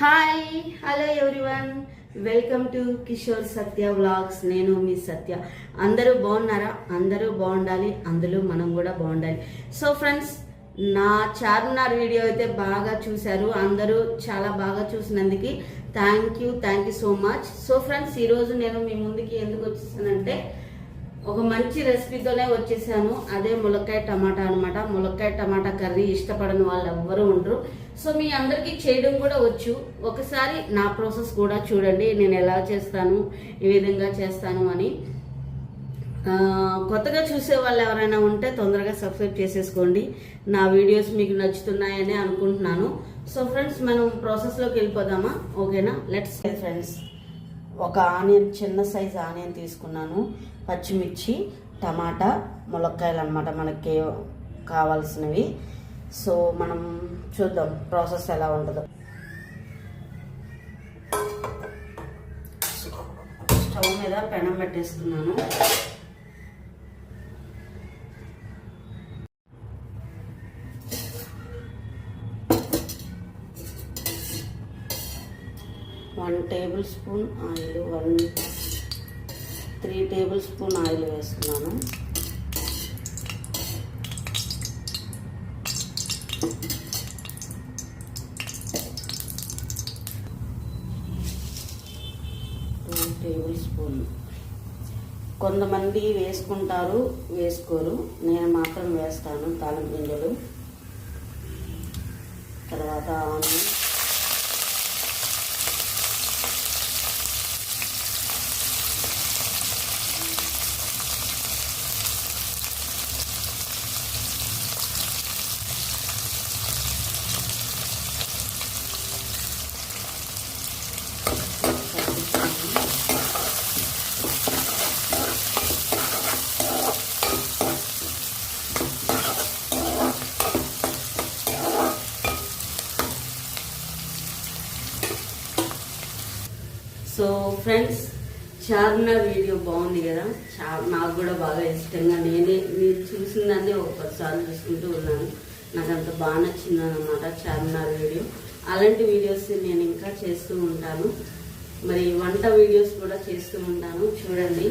Hi hello everyone welcome to Kishore Satya vlogs నేను మీ సత్య. అందరూ బాగున్నారా? అందరూ బాగుండాలి. అందులో మనం కూడా బాగుండాలి. సో ఫ్రెండ్స్ నా చార్మినార్ వీడియో అయితే బాగా చూశారు. అందరూ చాలా బాగా చూసినందుకు thank you thank you so much so friends ఈరోజు నేను మీ ముందుకి ఎందుకు వచ్చేసానంటే ఒక మంచి రెసిపీతోనే వచ్చేసాను అదే ములక్కాయ టమాటా అనమాట ములక్కాయ టమాటా కర్రీ ఇష్టపడని వాళ్ళు ఎవ్వరూ ఉండరు. సో మీ అందరికీ చేయడం కూడా వచ్చు. ఒకసారి నా ప్రాసెస్ కూడా చూడండి. నేను ఎలా చేస్తాను ఏ విధంగా చేస్తాను అని. కొత్తగా చూసే వాళ్ళు ఎవరైనా ఉంటే తొందరగా సబ్స్క్రైబ్ చేసేసుకోండి. నా వీడియోస్ మీకు నచ్చుతున్నాయని అనుకుంటున్నాను. సో ఫ్రెండ్స్ మనం ప్రాసెస్లోకి వెళ్ళిపోదామా? ఓకేనా? లెట్స్ ఫ్రెండ్స్ ఒక ఆనియన్ చిన్న సైజ్ ఆనియన్ తీసుకున్నాను. పచ్చిమిర్చి టమాటా ములక్కాయలు అనమాట మనకి కావాల్సినవి. సో మనం చూద్దాం ప్రాసెస్ ఎలా ఉంటుందో. స్టవ్ మీద పెనం పెట్టేస్తున్నాను. One table spoon oil one three table spoon oil వేస్తున్నాను. Two table spoon. కొంతమంది వేసుకుంటారు వేసుకోరు. నేను మాత్రం వేస్తాను తాళం గింజలు. తర్వాత onion so friends Charminar video బాగుంది కదా? చార్ నాకు కూడా బాగా ఇష్టంగా నేనే మీరు చూసిన దాన్ని ఒక పదిసార్లు చూసుకుంటూ ఉన్నాను. నాకు అంత బాగా నచ్చింది అనమాట చార్మినార్ వీడియో. అలాంటి వీడియోస్ నేను ఇంకా చేస్తూ ఉంటాను. మరి వంట వీడియోస్ కూడా చేస్తూ ఉంటాను. చూడండి.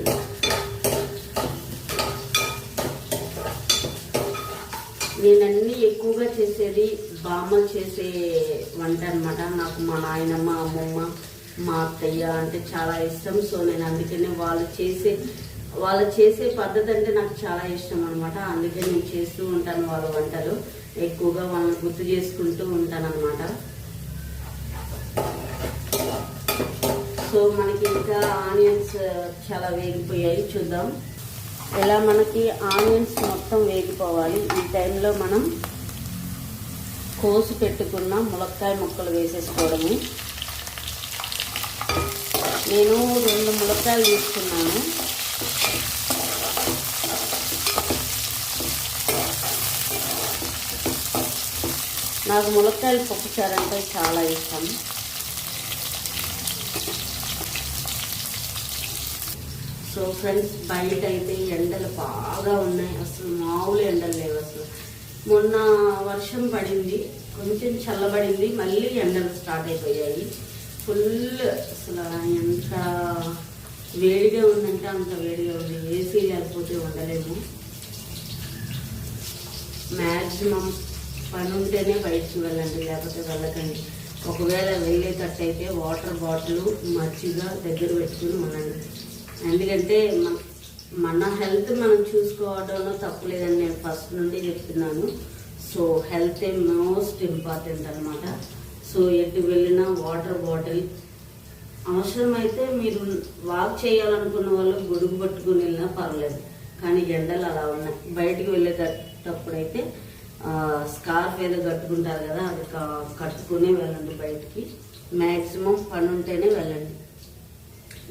నేనన్నీ ఎక్కువగా చేసేది బామ్మ చేసే వంట అనమాట నాకు మా నాయనమ్మ అమ్మమ్మ మా అత్తయ్య అంటే చాలా ఇష్టం. సో నేను అందుకనే వాళ్ళు చేసే వాళ్ళు చేసే పద్ధతి అంటే నాకు చాలా ఇష్టం అనమాట అందుకే నేను చేస్తూ ఉంటాను వాళ్ళ వంటలు. ఎక్కువగా వాళ్ళని గుర్తు చేసుకుంటూ ఉంటాను అనమాట సో మనకి ఇంకా ఆనియన్స్ చాలా వేగిపోయాయి. చూద్దాం. ఇలా మనకి ఆనియన్స్ మొత్తం వేగిపోవాలి? ఈ టైంలో మనం కోసి పెట్టుకున్న ములక్కాయ ముక్కలు వేసేసుకోవడము. నేను రెండు ములక్కాయలు తీసుకున్నాను. నాకు ములక్కాయలు పప్పుచారు అంటే చాలా ఇష్టం. సో ఫ్రెండ్స్ బయట అయితే ఎండలు బాగా ఉన్నాయి. అసలు మామూలు ఎండలు లేవు అసలు. మొన్న వర్షం పడింది కొంచెం చల్లబడింది మళ్ళీ ఎండలు స్టార్ట్ అయిపోయాయి. ఫుల్ అసలు ఎంత వేడిగా ఉందంటే అంత వేడిగా ఉంది. ఏసీ లేకపోతే ఉండలేము. మ్యాక్సిమం పని ఉంటేనే బయటికి వెళ్ళండి లేకపోతే వెళ్ళకండి. ఒకవేళ వెళ్ళేటట్టయితే వాటర్ బాటిల్ మజ్జిగ దగ్గర పెట్టుకుని ఉండండి. ఎందుకంటే మన- హెల్త్ మనం చూసుకోవడంలో తప్పలేదని నేను ఫస్ట్ నుండి చెప్తున్నాను. సో హెల్త్ మోస్ట్ ఇంపార్టెంట్ అనమాట సో ఎటు వెళ్ళినా వాటర్ బాటిల్. అవసరమైతే మీరు వాక్ చేయాలనుకున్న వాళ్ళు గొడుగు పట్టుకుని వెళ్ళినా పర్లేదు కానీ ఎండలు అలా ఉన్నాయి. బయటికి వెళ్ళేటప్పుడైతే స్కార్ఫ్ ఏదో కట్టుకుంటారు కదా అది కట్టుకునే వెళ్ళండి బయటికి. మ్యాక్సిమం పని ఉంటేనే వెళ్ళండి.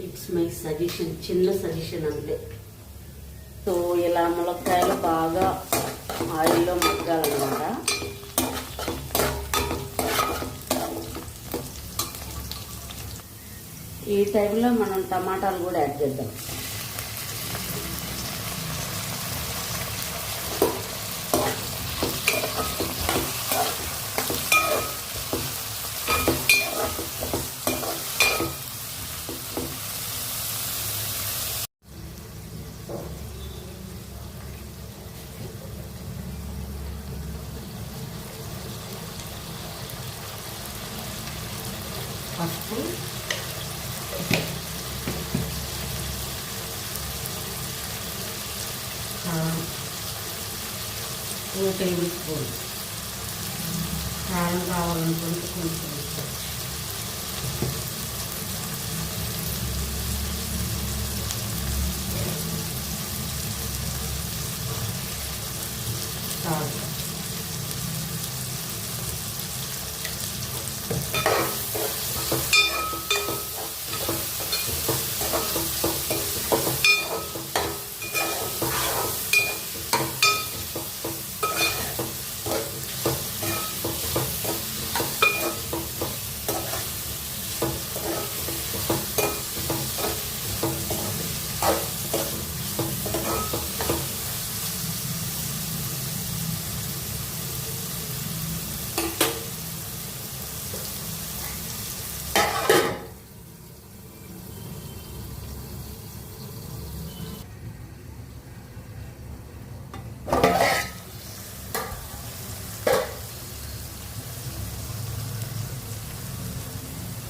ఇట్స్ మై సజెషన్ చిన్న సజెషన్ అంతే. సో ఇలా ములక్కాయలు బాగా ఆయిల్లో మగ్గాలన్నమాట. ఈ టైంలో మనం టమాటాలు కూడా యాడ్ చేద్దాం. టేబుల్ స్పూన్ కారం కావాలనుకుంటే కొంచెం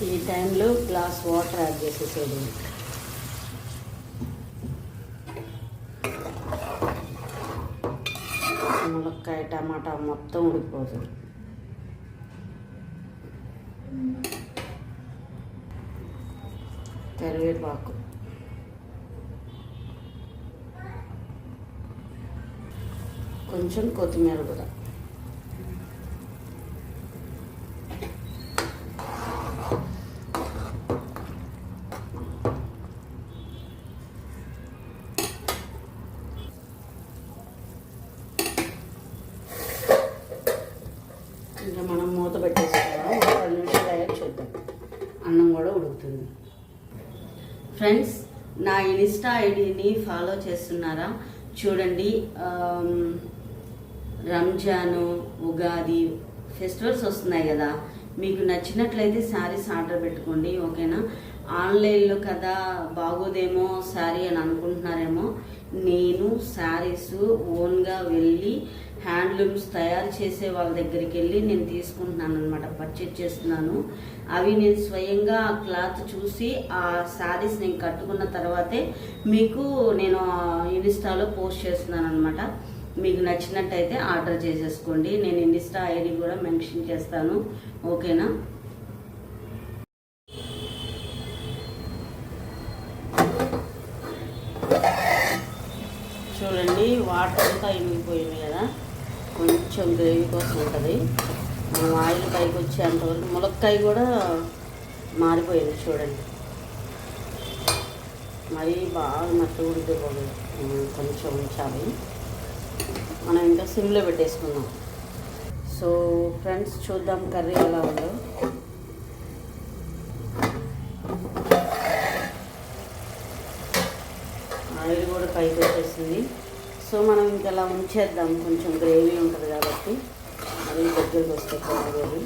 ఈ టైంలో గ్లాస్ వాటర్ యాడ్ చేసేసేది ములక్కాయ టమాటా మొత్తం ఉడికిపోతుంది కరివేపాకు. కొంచెం కొత్తిమీర కూడా ఇంకా మనం మూత పెట్టేసుకుందాం ఒక పది నిమిషాలు అయ్యాక చూద్దాం అన్నం కూడా ఉడుకుతుంది ఫ్రెండ్స్ నా ఇన్స్టా ఐడిని ఫాలో చేస్తున్నారా? చూడండి రంజాను ఉగాది ఫెస్టివల్స్ వస్తున్నాయి కదా. మీకు నచ్చినట్లయితే శారీస్ ఆర్డర్ పెట్టుకోండి ఓకేనా? ఆన్లైన్లో కదా బాగోదేమో శారీ అని అనుకుంటున్నారేమో నేను శారీస్ ఓన్గా వెళ్ళి హ్యాండ్లూమ్స్ తయారు చేసే వాళ్ళ దగ్గరికి వెళ్ళి నేను తీసుకుంటున్నాను అనమాట పర్చేజ్ చేస్తున్నాను. అవి నేను స్వయంగా ఆ క్లాత్ చూసి ఆ శారీస్ నేను కట్టుకున్న తర్వాతే మీకు నేను ఇన్స్టాలో పోస్ట్ చేస్తున్నాను అనమాట మీకు నచ్చినట్టయితే ఆర్డర్ చేసేసుకోండి. నేను ఇన్స్టా ఐడి కూడా మెన్షన్ చేస్తాను. ఓకేనా? చూడండి వాటర్ అంతా ఇమిగిపోయినాయి కొంచెం గ్రేవీ కోసం ఉంటుంది. మనం ఆయిల్ పైకి వచ్చేంతవరకు ములక్కాయ కూడా మారిపోయింది చూడండి. మరీ బాగా మట్టి ఉడికిపోదు కొంచెం ఉంచాలి. మనం ఇంకా సిమ్లో పెట్టేసుకుందాం. సో ఫ్రెండ్స్ చూద్దాం కర్రీ ఎలా ఉందో. ఆయిల్ కూడా పైకి వచ్చేసింది. సో మనం ఇంకా అలా ఉంచేద్దాం. కొంచెం గ్రేవీ ఉంటుంది కాబట్టి. అది దగ్గరికి వస్తే కూరగాయలు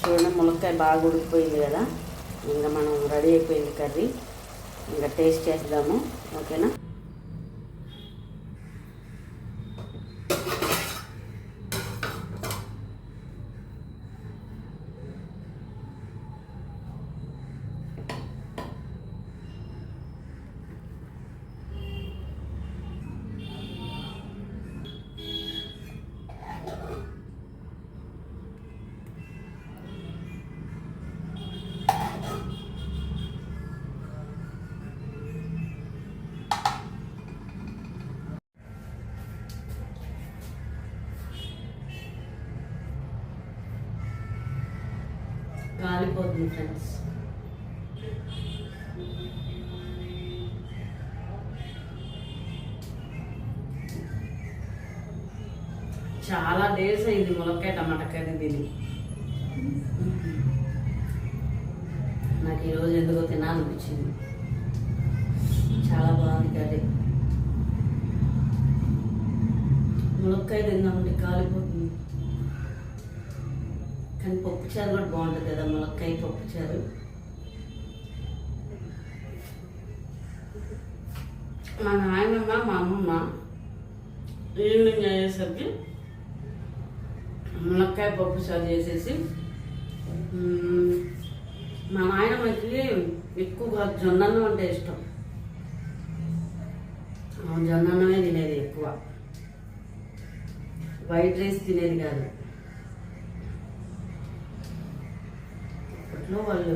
చూడండి ములక్కాయ బాగా ఉడికిపోయింది కదా. ఇంకా మనం రెడీ అయిపోయింది కర్రీ. ఇంకా టేస్ట్ చేద్దాము. ఓకేనా? కాలిపోతుంది ఫ్రెండ్స్. చాలా డేస్ అయింది ములక్కాయ టమాటా కర్రీ తిని. నాకు ఈరోజు ఎందుకో తినాలనిపించింది. చాలా బాగుంది కర్రీ. ములక్కాయ తిందామంటే కాలిపోతుంది. కానీ పప్పుచారు కూడా బాగుంటుంది కదా ములక్కాయ పప్పుచారు మా నాయనమ్మ మా అమ్మమ్మ ఈవినింగ్ అయ్యేసరికి ములక్కాయ పప్పు చారు చేసేసి మా నాయనమ్మకి ఎక్కువగా జొన్నన్నం అంటే ఇష్టం. జొన్నన్నమే తినేది ఎక్కువ. వైట్ రైస్ తినేది కాదు. అప్పట్లో వాళ్ళు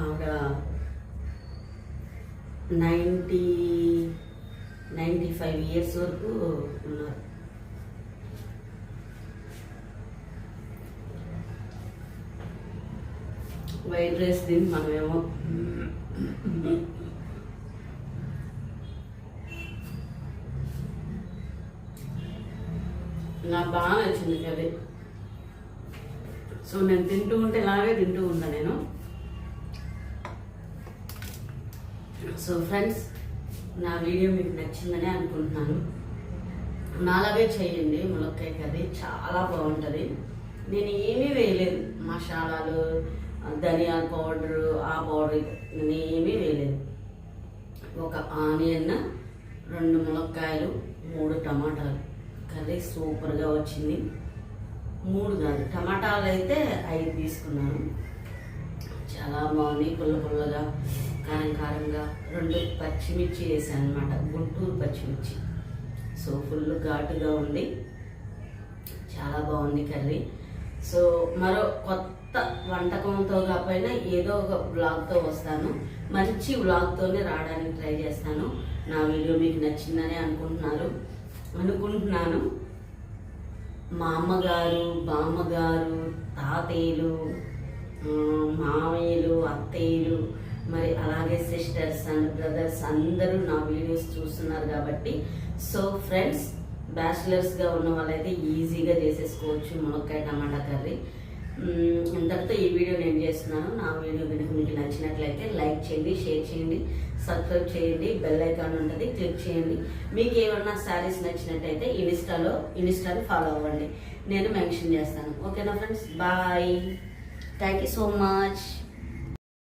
ఆవిడ నైంటీ నైంటీ ఫైవ్ ఇయర్స్ వరకు ఉన్నారు. వైట్ రైస్ తిని మనమేమో నాకు బాగా నచ్చింది కర్రీ. సో నేను తింటూ ఉంటే ఇలాగే తింటూ ఉన్నా నేను. సో ఫ్రెండ్స్ నా వీడియో మీకు నచ్చిందని అనుకుంటున్నాను. నాలాగే చేయండి ములక్కాయ కర్రీ చాలా బాగుంటుంది. నేను ఏమీ వేయలేదు మసాలాలు ధనియాల పౌడరు ఆ పౌడర్ నేను ఏమీ వేయలేదు. ఒక ఆనియన్ రెండు ములక్కాయలు మూడు టమాటాలు. కర్రీ సూపర్గా వచ్చింది. మూడు కాదు టమాటాలు అయితే ఐదు తీసుకున్నాను. చాలా బాగుంది పుల్ల పుల్లగా కారం కారంగా. రెండు పచ్చిమిర్చి వేసాను అనమాట గుంటూరు పచ్చిమిర్చి. సో ఫుల్ ఘాటుగా ఉంది. చాలా బాగుంది కర్రీ. సో మరో కొత్త వంటకంతో కాకపోయినా ఏదో ఒక బ్లాగ్తో వస్తాను. మంచి బ్లాగ్తోనే రావడానికి ట్రై చేస్తాను. నా వీడియో మీకు నచ్చిందని అనుకుంటున్నారు అనుకుంటున్నాను. మా అమ్మగారు బామ్మగారు తాతయ్యలు మామయ్యలు అత్తయ్యలు మరి అలాగే సిస్టర్స్ అండ్ బ్రదర్స్ అందరూ నా వీడియోస్ చూస్తున్నారు కాబట్టి సో ఫ్రెండ్స్ బ్యాచిలర్స్గా ఉన్న వాళ్ళైతే ఈజీగా చేసేసుకోవచ్చు మునక్కాయ టమాటా కర్రీ. ఇంతటితో ఈ వీడియో నేను చేస్తున్నాను. నా వీడియో కనుక మీకు నచ్చినట్లయితే లైక్ చేయండి షేర్ చేయండి సబ్స్క్రైబ్ చేయండి బెల్ ఐకాన్ ఉంటుంది క్లిక్ చేయండి. మీకు ఏమన్నా శారీస్ నచ్చినట్టయితే ఇన్స్టాలో ఇన్స్టాని ఫాలో అవ్వండి. నేను మెన్షన్ చేస్తాను. ఓకేనా friends bye thank you so much